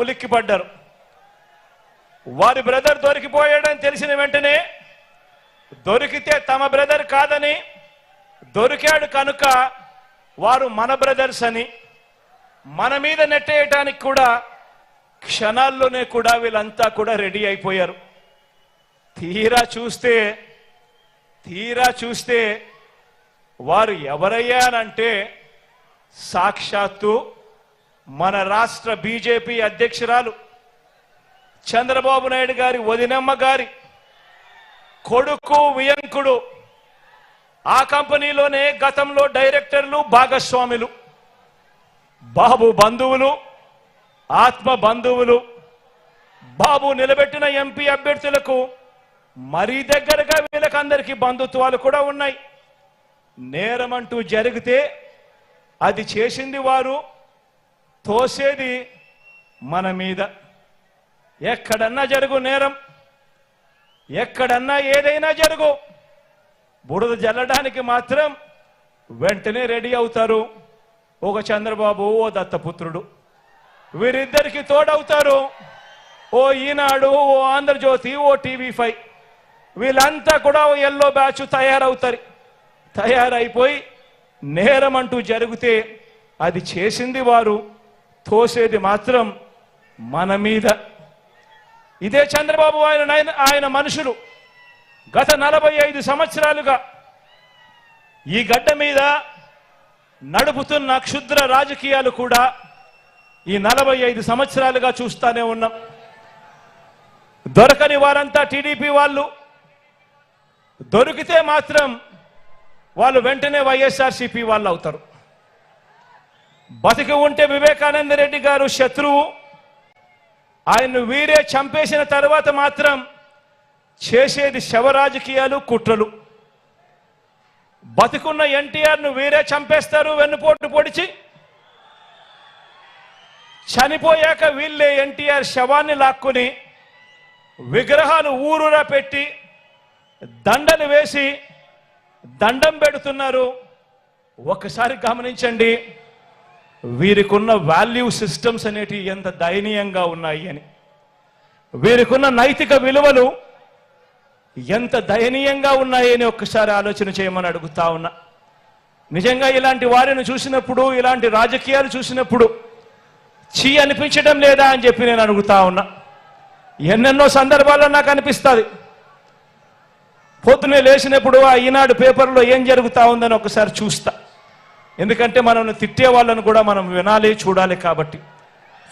ఉలిక్కిపడ్డారు. వారి బ్రదర్ దొరికిపోయాడని తెలిసిన వెంటనే దొరికితే తమ బ్రదర్ కాదని దొరికాడు కనుక వారు మన బ్రదర్స్ అని మన మీద నెట్టేయటానికి కూడా క్షణాల్లోనే కూడా వీళ్ళంతా కూడా రెడీ అయిపోయారు. తీరా చూస్తే తీరా చూస్తే వారు ఎవరయ్యానంటే సాక్షాత్తు మన రాష్ట్ర బీజేపీ అధ్యక్షురాలు చంద్రబాబు నాయుడు గారి వదినమ్మ గారి కొడుకు వియంకుడు ఆ కంపెనీలోనే గతంలో డైరెక్టర్లు భాగస్వాములు బాబు బంధువులు ఆత్మ బంధువులు. బాబు నిలబెట్టిన ఎంపీ అభ్యర్థులకు మరీ దగ్గరగా వీళ్ళకందరికీ బంధుత్వాలు కూడా ఉన్నాయి. నేరమంటూ జరిగితే అది చేసింది వారు తోసేది మన మీద. ఎక్కడన్నా జరుగు నేరం ఎక్కడన్నా ఏదైనా జరుగు. బురద జల్లడానికి మాత్రం వెంటనే రెడీ అవుతారు. ఒక చంద్రబాబు ఓ దత్తపుత్రుడు. వీరిద్దరికి తోడవుతారు. ఓ ఈనాడు ఓ ఆంధ్రజ్యోతి ఓ టీవీ ఫైవ్. వీళ్ళంతా కూడా ఓ ఎల్లో బ్యాచ్ తయారవుతారు. తయారైపోయి నేరం అంటూ జరిగితే అది చేసింది వారు. తోసేది మాత్రం మన మీద. ఇదే చంద్రబాబు ఆయన ఆయన- ఆయన మనుషులు. గత నలభై ఐదు సంవత్సరాలుగా ఈ గడ్డ మీద నడుపుతున్న క్షుద్ర రాజకీయాలు కూడా ఈ నలభై ఐదు సంవత్సరాలుగా చూస్తానే ఉన్నాం. దొరకని వారంతా టీడీపీ వాళ్ళు దొరికితే మాత్రం వాళ్ళు వెంటనే వైఎస్ఆర్సీపీ వాళ్ళు అవుతారు. బతికి ఉంటే వివేకానంద రెడ్డి గారు శత్రువు. ఆయన్ను వీరే చంపేసిన తర్వాత మాత్రం చేసేది శవ రాజకీయాలు కుట్రలు. బతికున్న ఎన్టీఆర్ను వీరే చంపేస్తారు వెన్నుపోటు పొడిచి. చనిపోయాక వీళ్ళే ఎన్టీఆర్ శవాన్ని లాక్కుని విగ్రహాలు ఊరురా పెట్టి దండలు వేసి దండం పెడుతున్నారు. ఒక్కసారి గమనించండి. వీరికున్న వాల్యూ సిస్టమ్స్ అనేటివి ఎంత దయనీయంగా ఉన్నాయి అని. వీరికున్న నైతిక విలువలు ఎంత దయనీయంగా ఉన్నాయి అని ఒక్కసారి ఆలోచన చేయమని అడుగుతా ఉన్నా. నిజంగా ఇలాంటి వారిని చూసినప్పుడు ఇలాంటి రాజకీయాలు చూసినప్పుడు చీ అనిపించడం లేదా అని చెప్పి నేను అడుగుతా ఉన్నా. ఎన్నెన్నో సందర్భాల్లో నాకు అనిపిస్తుంది. పొద్దునే లేచినప్పుడు ఆ ఈనాడు పేపర్లో ఏం జరుగుతా ఉందని ఒకసారి చూస్తా. ఎందుకంటే మనం తిట్టే వాళ్ళను కూడా మనం వినాలి చూడాలి కాబట్టి.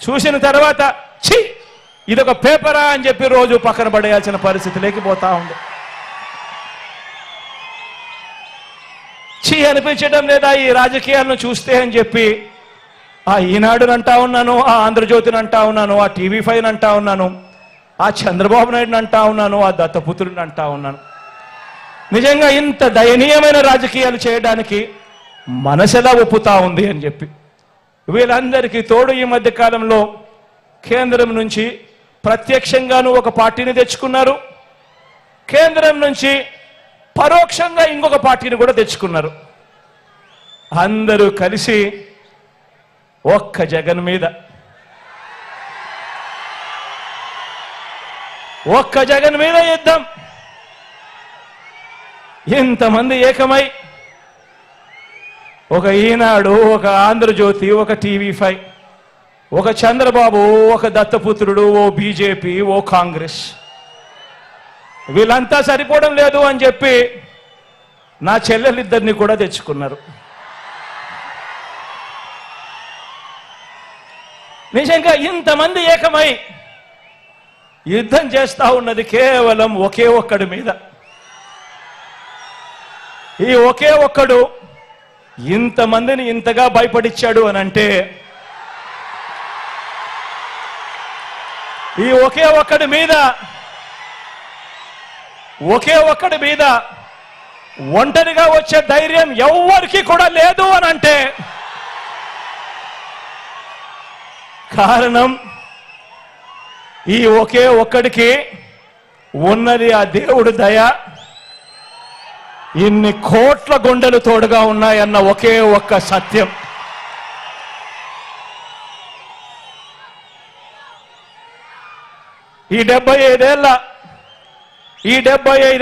చూసిన తర్వాత ఛీ! ఇదొక పేపరా అని చెప్పి రోజు పక్కన పడేయాల్సిన పరిస్థితి లేకపోతా ఉంది. ఛీ! అనిపించడం లేదా ఈ రాజకీయాలను చూస్తే అని చెప్పి ఆ ఈనాడుని అంటా ఉన్నాను ఆ ఆంధ్రజ్యోతిని అంటా ఉన్నాను ఆ టీవీ ఫైవ్ అంటా ఉన్నాను ఆ చంద్రబాబు నాయుడుని అంటా ఉన్నాను ఆ దత్తపుత్రుని అంటా ఉన్నాను. నిజంగా ఇంత దయనీయమైన రాజకీయాలు చేయడానికి మనసెలా ఒప్పుతా ఉంది అని చెప్పి. వీళ్ళందరికీ తోడు ఈ మధ్య కాలంలో కేంద్రం నుంచి ప్రత్యక్షంగాను ఒక పార్టీని తెచ్చుకున్నారు. కేంద్రం నుంచి పరోక్షంగా ఇంకొక పార్టీని కూడా తెచ్చుకున్నారు. అందరూ కలిసి ఒక్క జగన్ మీద. ఒక్క జగన్ మీద యుద్ధం. ఇంతమంది ఏకమై ఒక ఈనాడు ఒక ఆంధ్రజ్యోతి ఒక టీవీ ఫైవ్ ఒక చంద్రబాబు ఒక దత్తపుత్రుడు ఓ బీజేపీ ఓ కాంగ్రెస్. వీళ్ళంతా సరిపోవడం లేదు అని చెప్పి నా చెల్లెలిద్దరిని కూడా తెచ్చుకున్నారు. నిజంగా ఇంతమంది ఏకమై యుద్ధం చేస్తా ఉన్నది కేవలం ఒకే ఒక్కడి మీద. ఈ ఒకే ఒక్కడు ఇంతమందిని ఇంతగా భయపడిచ్చాడు అని అంటే ఈ ఒకే ఒక్కడి మీద ఒకే ఒక్కడి మీద ఒంటరిగా వచ్చే ధైర్యం ఎవ్వరికి కూడా లేదు అని అంటే కారణం ఈ ఒకే ఒక్కడికి ఉన్నది ఆ దేవుడు దయ. ఇన్ని కోట్ల గుండెలు తోడుగా ఉన్నాయన్న ఒకే ఒక్క సత్యం. ఈ డెబ్బై ఐదేళ్ళ ఈ డెబ్బై ఐదేళ్ళ